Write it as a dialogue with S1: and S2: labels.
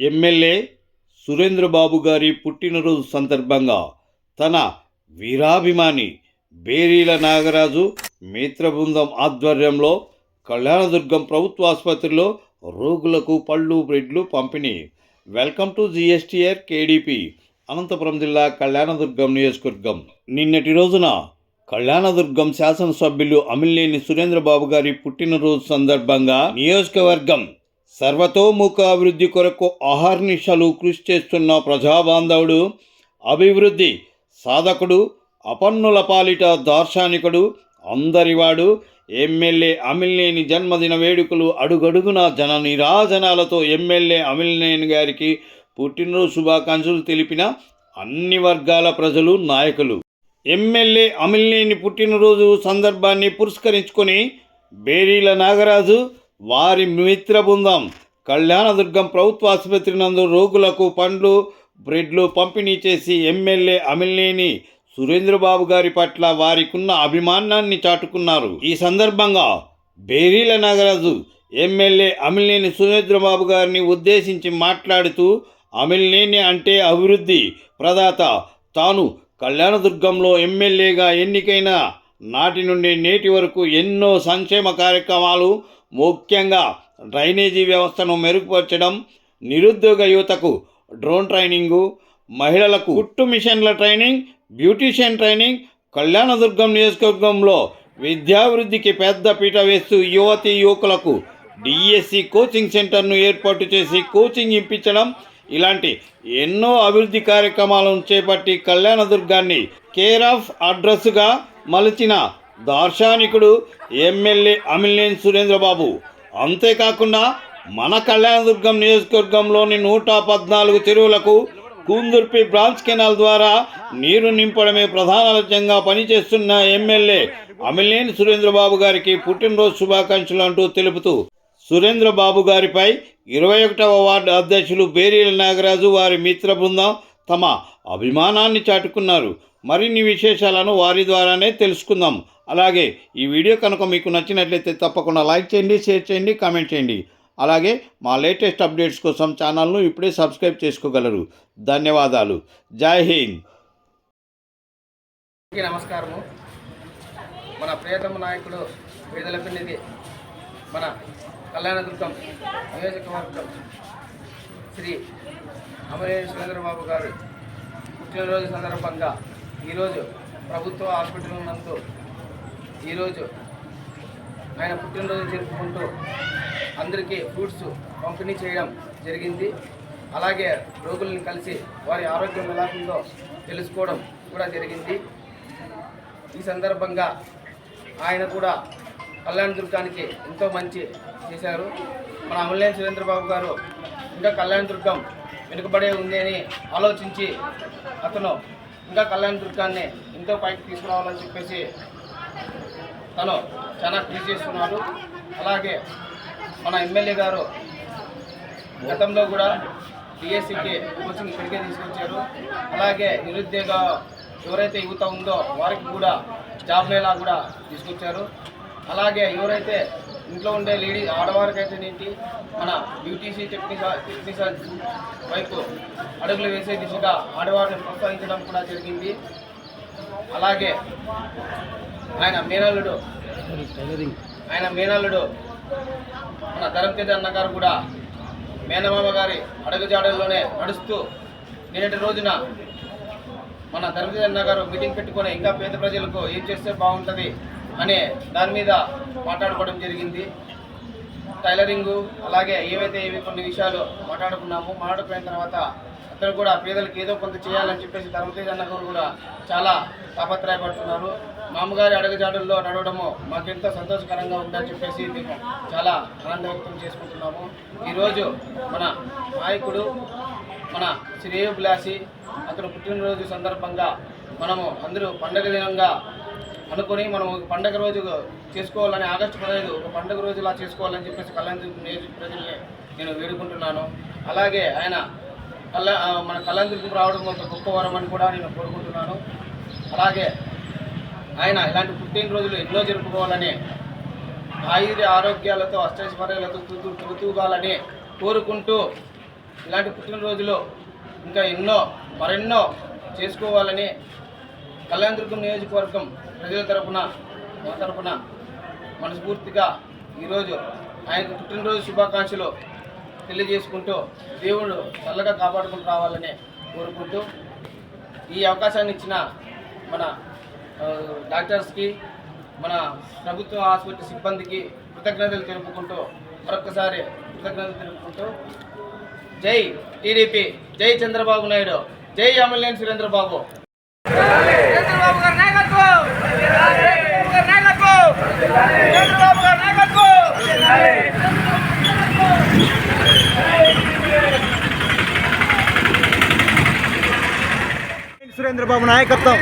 S1: MLA Surendra Babu గారి పుట్టినరోజు సందర్భంగా తన వీరాభిమాని బేరీల నాగరాజు మిత్రబృందం ఆధ్వర్యంలో కళ్యాణదుర్గం ప్రభుత్వ ఆసుపత్రిలో రోగులకు పళ్ళు బ్రెడ్లు పంపిణీ. Welcome to GSTR KDP Anantapuram జిల్లా కళ్యాణదుర్గం నియోజకవర్గం. నిన్నటి రోజున కళ్యాణదుర్గం శాసనసభ్యులు అమిలినేని సురేంద్రబాబు గారి పుట్టినరోజు సందర్భంగా నియోజకవర్గం సర్వతోముఖ అభివృద్ధి కొరకు అహర్నిశలు కృషి చేస్తున్న ప్రజాబాంధవుడు అభివృద్ధి సాధకుడు అపన్నుల పాలిట దార్శనికుడు అందరివాడు ఎమ్మెల్యే అమిలినేని జన్మదిన వేడుకలు అడుగడుగున జన నిరాజనాలతో ఎమ్మెల్యే అమిలినేని గారికి పుట్టినరోజు శుభాకాంక్షలు తెలిపిన అన్ని వర్గాల ప్రజలు నాయకులు. ఎమ్మెల్యే అమిలినేని పుట్టినరోజు సందర్భాన్ని పురస్కరించుకొని బేరీల నాగరాజు వారి మిత్ర బృందం కళ్యాణదుర్గం ప్రభుత్వ ఆసుపత్రి నందు రోగులకు పండ్లు బ్రెడ్లు పంపిణీ చేసి ఎమ్మెల్యే అమిలినేని సురేంద్రబాబు గారి పట్ల వారికున్న అభిమానాన్ని చాటుకున్నారు. ఈ సందర్భంగా బేరీల నాగరాజు ఎమ్మెల్యే అమిలినేని సురేంద్రబాబు గారిని ఉద్దేశించి మాట్లాడుతూ అమిలినేని అంటే అభివృద్ధి ప్రదాత. తాను కళ్యాణదుర్గంలో ఎమ్మెల్యేగా ఎన్నికైన నాటి నుండి నేటి వరకు ఎన్నో సంక్షేమ కార్యక్రమాలు ముఖ్యంగా డ్రైనేజీ వ్యవస్థను మెరుగుపరచడం నిరుద్యోగ యువతకు డ్రోన్ ట్రైనింగు మహిళలకు కుట్టు మిషన్ల ట్రైనింగ్ బ్యూటీషియన్ ట్రైనింగ్ కళ్యాణదుర్గం నియోజకవర్గంలో విద్యాభివృద్ధికి పెద్ద పీట వేస్తూ యువతి యువకులకు డిఎస్సి కోచింగ్ సెంటర్ను ఏర్పాటు చేసి కోచింగ్ ఇప్పించడం ఇలాంటి ఎన్నో అభివృద్ధి కార్యక్రమాలను చేపట్టి కళ్యాణదుర్గాన్ని కేర్ ఆఫ్ అడ్రస్గా మలిచిన దార్శనికుడు ఎమ్మెల్యే అమిలినేని సురేంద్రబాబు. అంతేకాకుండా మన కళ్యాణదుర్గం నియోజకవర్గంలోని నూట పద్నాలుగు చెరువులకు కూందుర్పి బ్రాంచ్ కెనాల్ ద్వారా నీరు నింపడమే ప్రధాన లక్ష్యంగా పనిచేస్తున్న ఎమ్మెల్యే అమిలేని సురేంద్రబాబు గారికి పుట్టినరోజు శుభాకాంక్షలు అంటూ తెలుపుతూ సురేంద్రబాబు గారిపై ఇరవై ఒకటవ వార్డు అధ్యక్షులు బేరీల నాగరాజు వారి మిత్ర బృందం తమ అభిమానాన్ని చాటుకున్నారు. మరిన్ని విశేషాలను వారి ద్వారానే తెలుసుకుందాం. అలాగే ఈ వీడియో కనుక మీకు నచ్చినట్లయితే తప్పకుండా లైక్ చేయండి షేర్ చేయండి కామెంట్ చేయండి. అలాగే మా లేటెస్ట్ అప్డేట్స్ కోసం ఛానల్ను ఇప్పుడే సబ్స్క్రైబ్ చేసుకోగలరు. ధన్యవాదాలు. జై హింద్.
S2: నమస్కారము. మన ప్రియతమ నాయకుడు పేదల పిన్నిది మన కళ్యాణదుర్గం నియోజకవర్గం శ్రీ అమరేష్ చంద్రబాబు గారు పుట్టినరోజు సందర్భంగా ఈరోజు ప్రభుత్వ హాస్పిటల్ నందు ఈరోజు ఆయన పుట్టినరోజు జరుపుకుంటూ అందరికీ ఫ్రూట్స్ పంపిణీ చేయడం జరిగింది. అలాగే రోగుల్ని కలిసి వారి ఆరోగ్యం ఎలా ఉందో తెలుసుకోవడం కూడా జరిగింది. ఈ సందర్భంగా ఆయన కూడా కళ్యాణ దుర్గానికి ఎంతో మంచి చేశారు. మన అమలేని సురేంద్రబాబు గారు ఇంకా కళ్యాణ దుర్గం వెనుకబడే ఉంది అని ఆలోచించి అతను ఇంకా కళ్యాణ దుర్గాన్ని ఎంతో పైకి తీసుకురావాలని చెప్పేసి తను చాలా కృషి చేస్తున్నాడు అలాగే మన ఎమ్మెల్యే గారు గతంలో కూడా డిఎస్సికి కోచింగ్ ఇక్కడికే తీసుకొచ్చారు. అలాగే నిరుద్యోగ ఎవరైతే యువత ఉందో వారికి కూడా జాబ్ లేలా కూడా తీసుకొచ్చారు. అలాగే ఎవరైతే ఇంట్లో ఉండే లేడీ ఆడవారికైతే ఏంటి మన బ్యూటీసీ టెక్నికల్ టెక్నికల్ వైపు అడుగులు వేసే దిశగా ఆడవారిని ప్రోత్సహించడం కూడా జరిగింది. అలాగే ఆయన మేనల్లుడు. ఆయన మేనల్లుడు. మన ధరంతేజ అన్న గారు కూడా మేనమామ గారి అడుగుజాడల్లోనే నడుస్తూ నిన్నటి రోజున మన ధర్మజయ అన్న గారు మీటింగ్ పెట్టుకొని ఇంకా పేద ప్రజలకు ఏం చేస్తే బాగుంటుంది అనే దాని మీద మాట్లాడుకోవడం జరిగింది. టైలరింగు అలాగే ఏవైతే ఏవి కొన్ని విషయాలు మాట్లాడుకున్నామో మాట్లాడుకున్న తర్వాత అతను కూడా పేదలకు ఏదో కొంత చేయాలని చెప్పేసి ధర్మతేజ అన్న గారు కూడా చాలా తాపత్రయపడుతున్నారు. మామగారి అడుగుజాడల్లో నడవడము మాకెంతో సంతోషకరంగా ఉందని చెప్పేసి మేము చాలా ఆనంద వ్యక్తం చేసుకుంటున్నాము. ఈరోజు మన నాయకుడు మన శ్రేయోభిలాషి అతను పుట్టినరోజు సందర్భంగా మనము అందరూ పండగ దినంగా అనుకొని మనం పండగ రోజు చేసుకోవాలని ఆగస్టు పదహైదు ఒక పండగ రోజులా చేసుకోవాలని చెప్పేసి కళ్యాణ నియోజక ప్రజల్ని నేను వేడుకుంటున్నాను. అలాగే ఆయన కళ్ళ మన కళ్యాణదుర్గం రావడం ఒక గొప్ప వరం అని కూడా నేను కోరుకుంటున్నాను. అలాగే ఆయన ఇలాంటి పుట్టినరోజులు ఎన్నో జరుపుకోవాలని ఆయుర్య ఆరోగ్యాలతో అష్టైశ్వర్యాలతో తూతూ తూతూగాలని కోరుకుంటూ ఇలాంటి పుట్టినరోజులు ఇంకా ఎన్నో మరెన్నో చేసుకోవాలని కళ్యాణదుర్గం నియోజకవర్గం ప్రజల తరపున మా తరపున మనస్ఫూర్తిగా ఈరోజు ఆయనకు పుట్టినరోజు శుభాకాంక్షలు తెలియజేసుకుంటూ దేవుడు చల్లగా కాపాడుకుంటూ రావాలని కోరుకుంటూ ఈ అవకాశాన్ని ఇచ్చిన మన డాక్టర్స్కి మన ప్రభుత్వ ఆసుపత్రి సిబ్బందికి కృతజ్ఞతలు తెలుపుకుంటూ మరొకసారి కృతజ్ఞతలు తెలుపుకుంటూ జై టీడీపీ జై చంద్రబాబు నాయుడు జై అమలేని సురేంద్రబాబు. చంద్రబాబు గారి నాయకత్వం! చంద్రబాబు గారి నాయకత్వం! చంద్రబాబు గారి నాయకత్వం!
S3: చంద్రబాబు నాయకత్వం.